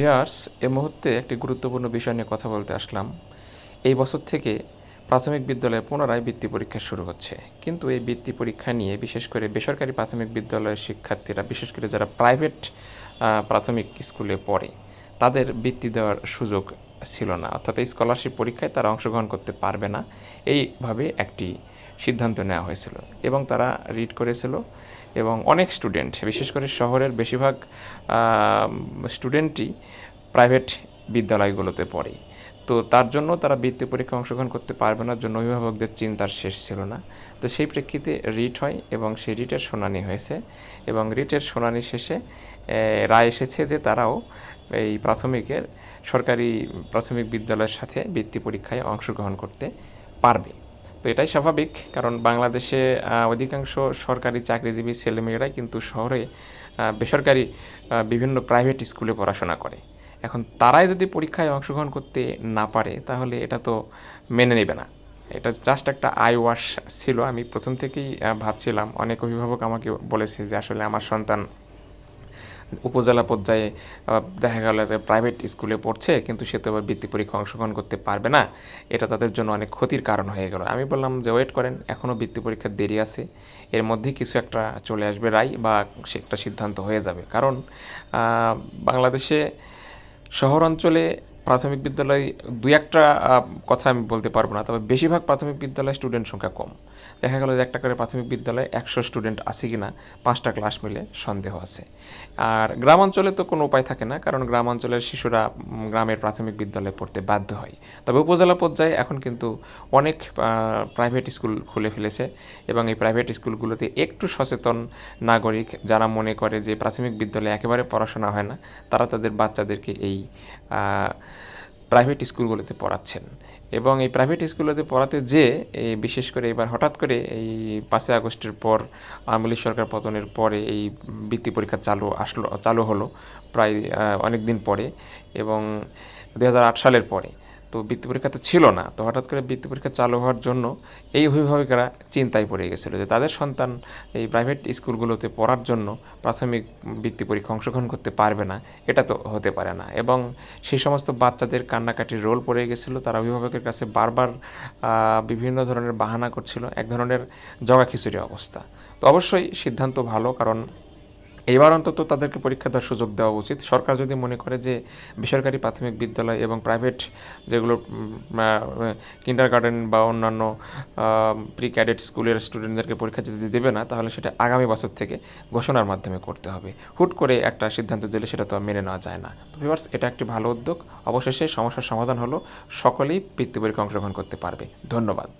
Viewers এ মুহূর্তে একটি গুরুত্বপূর্ণ বিষয় নিয়ে কথা বলতে আসলাম। এই বছর থেকে প্রাথমিক বিদ্যালয়ে পুনরায় বৃত্তি পরীক্ষা শুরু হচ্ছে। কিন্তু এই বৃত্তি পরীক্ষা নিয়ে বিশেষ করে বেসরকারি প্রাথমিক বিদ্যালয়ের শিক্ষার্থীরা, বিশেষ করে যারা প্রাইভেট প্রাথমিক স্কুলে পড়ে, তাদের বৃত্তি দেওয়ার সুযোগ ছিল না। অর্থাৎ এই স্কলারশিপ পরীক্ষায় তারা অংশগ্রহণ করতে পারবে না। এইভাবে একটি সিদ্ধান্ত নেওয়া হয়েছিল এবং তারা রিড করেছিল। এবং অনেক স্টুডেন্ট বিশেষ করে শহরের বেশিরভাগ স্টুডেন্টই প্রাইভেট বিদ্যালয়গুলোতে পড়ে। তো তার জন্য তারা বৃত্তি পরীক্ষা অংশগ্রহণ করতে পারবে না, জন্য অভিভাবকদের চিন্তার শেষ ছিল না। তো সেই প্রেক্ষিতে রিট হয় এবং সেই রিটের শুনানি হয়েছে এবং রিটের শুনানি শেষে রায় এসেছে যে তারাও এই প্রাথমিকের সরকারি প্রাথমিক বিদ্যালয়ের সাথে বৃত্তি পরীক্ষায় অংশগ্রহণ করতে পারবে। তো এটাই স্বাভাবিক, কারণ বাংলাদেশে অধিকাংশ সরকারি চাকরিজীবী ছেলেমেয়েরাই কিন্তু শহরে বেসরকারি বিভিন্ন প্রাইভেট স্কুলে পড়াশোনা করে। এখন তারাই যদি পরীক্ষায় অংশগ্রহণ করতে না পারে, তাহলে এটা তো মেনে নেবে না। এটা জাস্ট একটা আই ওয়াশ ছিল। আমি প্রথম থেকেই ভাবছিলাম, অনেক অভিভাবক আমাকে বলেছে যে আসলে আমার সন্তান উপজেলা পর্যায়ে দেখা গেল যে প্রাইভেট স্কুলে পড়ছে, কিন্তু সে তো এবার বৃত্তি পরীক্ষা অংশগ্রহণ করতে পারবে না। এটা তাদের জন্য অনেক ক্ষতির কারণ হয়ে গেল। আমি বললাম যে ওয়েট করেন এখনও বৃত্তি পরীক্ষার দেরি আছে। এর মধ্যে কিছু একটা চলে আসবে রায় বা সে একটা সিদ্ধান্ত হয়ে যাবে। কারণ বাংলাদেশে শহর অঞ্চলে প্রাথমিক বিদ্যালয় দুই একটা কথা আমি বলতে পারব না, তবে বেশিরভাগ প্রাথমিক বিদ্যালয়ে স্টুডেন্ট সংখ্যা কম। দেখা গেল যে একটা করে প্রাথমিক বিদ্যালয়ে একশো স্টুডেন্ট আছে কি না পাঁচটা ক্লাস মিলে সন্দেহ আছে। আর গ্রাম অঞ্চলে তো কোনো উপায় থাকে না, কারণ গ্রাম অঞ্চলের শিশুরা গ্রামের প্রাথমিক বিদ্যালয়ে পড়তে বাধ্য হয়। তবে উপজেলা পর্যায়ে এখন কিন্তু অনেক প্রাইভেট স্কুল খুলে ফেলেছে এবং এই প্রাইভেট স্কুলগুলোতে একটু সচেতন নাগরিক যারা মনে করে যে প্রাথমিক বিদ্যালয়ে একেবারে পড়াশোনা হয় না, তারা তাদের বাচ্চাদেরকে এই প্রাইভেট স্কুলগুলোতে পড়াচ্ছেন। এবং এই প্রাইভেট স্কুলগুলোতে পড়াতে যে এই বিশেষ করে এবার হঠাৎ করে এই পাঁচই আগস্টের পর আওয়ামী লীগ সরকার পতনের পরে এই বৃত্তি পরীক্ষা চালু আসলো, চালু হলো প্রায় অনেক দিন পরে এবং দু হাজার আট সালের পরে। তো বৃত্তি পরীক্ষা তো ছিল না। তো হঠাৎ করে বৃত্তি পরীক্ষা চালু হওয়ার জন্য এই অভিভাবকেরা চিন্তায় পড়ে গেছিল যে তাদের সন্তান এই প্রাইভেট স্কুলগুলোতে পড়ার জন্য প্রাথমিক বৃত্তি পরীক্ষা অংশগ্রহণ করতে পারবে না। এটা তো হতে পারে না। এবং সেই সমস্ত বাচ্চাদের কান্নাকাটির রোল পড়ে গেছিল। তারা অভিভাবকের কাছে বারবার বিভিন্ন ধরনের বাহানা করছিল। এক ধরনের জগা খিচুড়ি অবস্থা। তো অবশ্যই সিদ্ধান্ত ভালো, কারণ এবার অন্তত তাদেরকে পরীক্ষা দেওয়ার সুযোগ দেওয়া উচিত। সরকার যদি মনে করে যে বেসরকারি প্রাথমিক বিদ্যালয় এবং প্রাইভেট যেগুলো কিন্ডার গার্ডেন বা অন্যান্য প্রি ক্যাডেট স্কুলের স্টুডেন্টদেরকে পরীক্ষা যদি দেবে না, তাহলে সেটা আগামী বছর থেকে ঘোষণার মাধ্যমে করতে হবে। হুট করে একটা সিদ্ধান্ত দিলে সেটা তো মেনে নেওয়া যায় না। তো ভিউয়ার্স এটা একটি ভালো উদ্যোগ। অবশেষে সমস্যার সমাধান হলো, সকলেই বৃত্তি পরীক্ষা অংশগ্রহণ করতে পারবে। ধন্যবাদ।